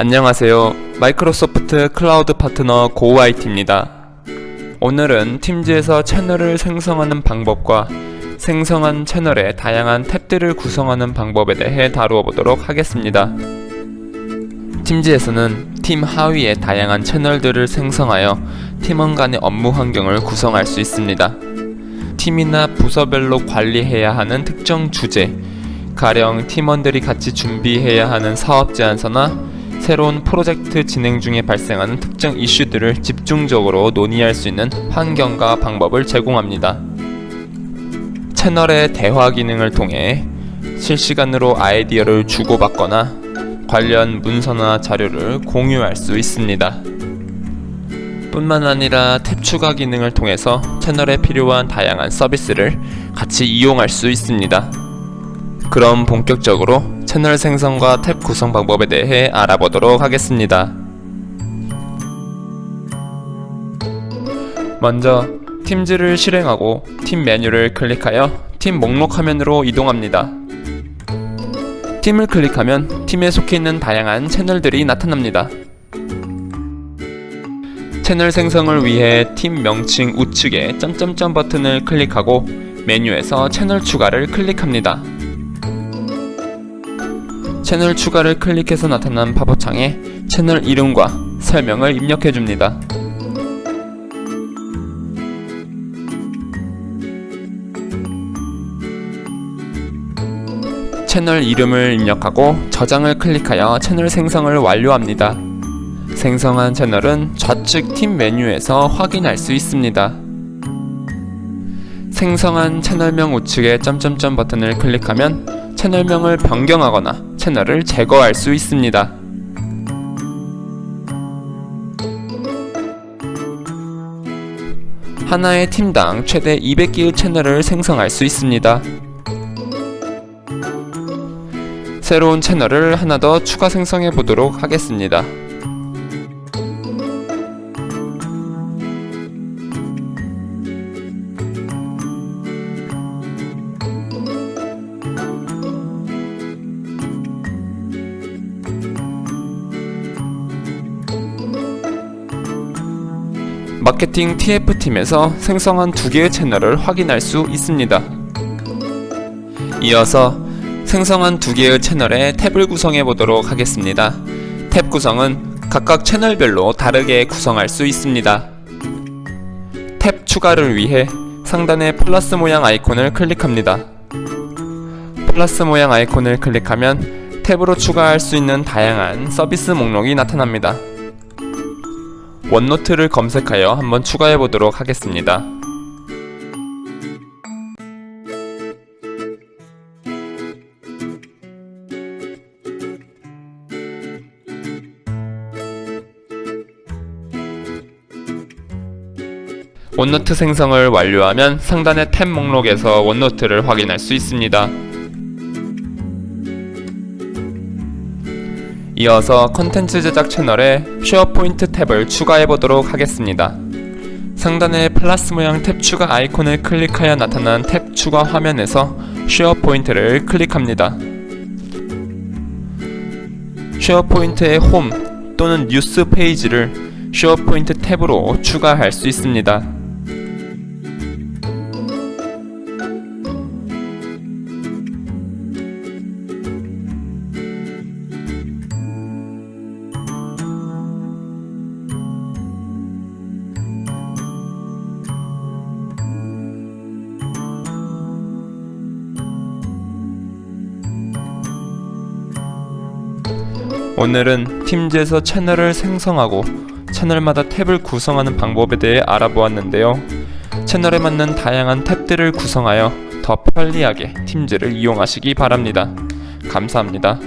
안녕하세요. 마이크로소프트 클라우드 파트너 고와이티입니다. 오늘은 팀즈에서 채널을 생성하는 방법과 생성한 채널의 다양한 탭들을 구성하는 방법에 대해 다루어 보도록 하겠습니다. 팀즈에서는 팀 하위에 다양한 채널들을 생성하여 팀원 간의 업무 환경을 구성할 수 있습니다. 팀이나 부서별로 관리해야 하는 특정 주제, 가령 팀원들이 같이 준비해야 하는 사업 제안서나 새로운 프로젝트 진행 중에 발생하는 특정 이슈들을 집중적으로 논의할 수 있는 환경과 방법을 제공합니다. 채널의 대화 기능을 통해 실시간으로 아이디어를 주고받거나 관련 문서나 자료를 공유할 수 있습니다. 뿐만 아니라 탭 추가 기능을 통해서 채널에 필요한 다양한 서비스를 같이 이용할 수 있습니다. 그럼 본격적으로 채널 생성과 탭 구성 방법에 대해 알아보도록 하겠습니다. 먼저 팀즈를 실행하고 팀 메뉴를 클릭하여 팀 목록 화면으로 이동합니다. 팀을 클릭하면 팀에 속해 있는 다양한 채널들이 나타납니다. 채널 생성을 위해 팀 명칭 우측에 점점점 버튼을 클릭하고 메뉴에서 채널 추가를 클릭합니다. 채널 추가를 클릭해서 나타난 팝업창에 채널 이름과 설명을 입력해 줍니다. 채널 이름을 입력하고 저장을 클릭하여 채널 생성을 완료합니다. 생성한 채널은 좌측 팀 메뉴에서 확인할 수 있습니다. 생성한 채널명 우측에 점점점 버튼을 클릭하면 채널명을 변경하거나 채널을 제거할 수 있습니다. 하나의 팀당 최대 200개의 채널을 생성할 수 있습니다. 새로운 채널을 하나 더 추가 생성해 보도록 하겠습니다. 마케팅 TF팀에서 생성한 두 개의 채널을 확인할 수 있습니다. 이어서 생성한 두 개의 채널에 탭을 구성해 보도록 하겠습니다. 탭 구성은 각각 채널별로 다르게 구성할 수 있습니다. 탭 추가를 위해 상단의 플러스 모양 아이콘을 클릭합니다. 플러스 모양 아이콘을 클릭하면 탭으로 추가할 수 있는 다양한 서비스 목록이 나타납니다. 원노트를 검색하여 한번 추가해 보도록 하겠습니다. 원노트 생성을 완료하면 상단의 탭 목록에서 원노트를 확인할 수 있습니다. 이어서 컨텐츠 제작 채널에 쉐어포인트 탭을 추가해 보도록 하겠습니다. 상단의 플러스 모양 탭 추가 아이콘을 클릭하여 나타난 탭 추가 화면에서 쉐어포인트를 클릭합니다. 쉐어포인트의 홈 또는 뉴스 페이지를 쉐어포인트 탭으로 추가할 수 있습니다. 오늘은 팀즈에서 채널을 생성하고 채널마다 탭을 구성하는 방법에 대해 알아보았는데요. 채널에 맞는 다양한 탭들을 구성하여 더 편리하게 팀즈를 이용하시기 바랍니다. 감사합니다.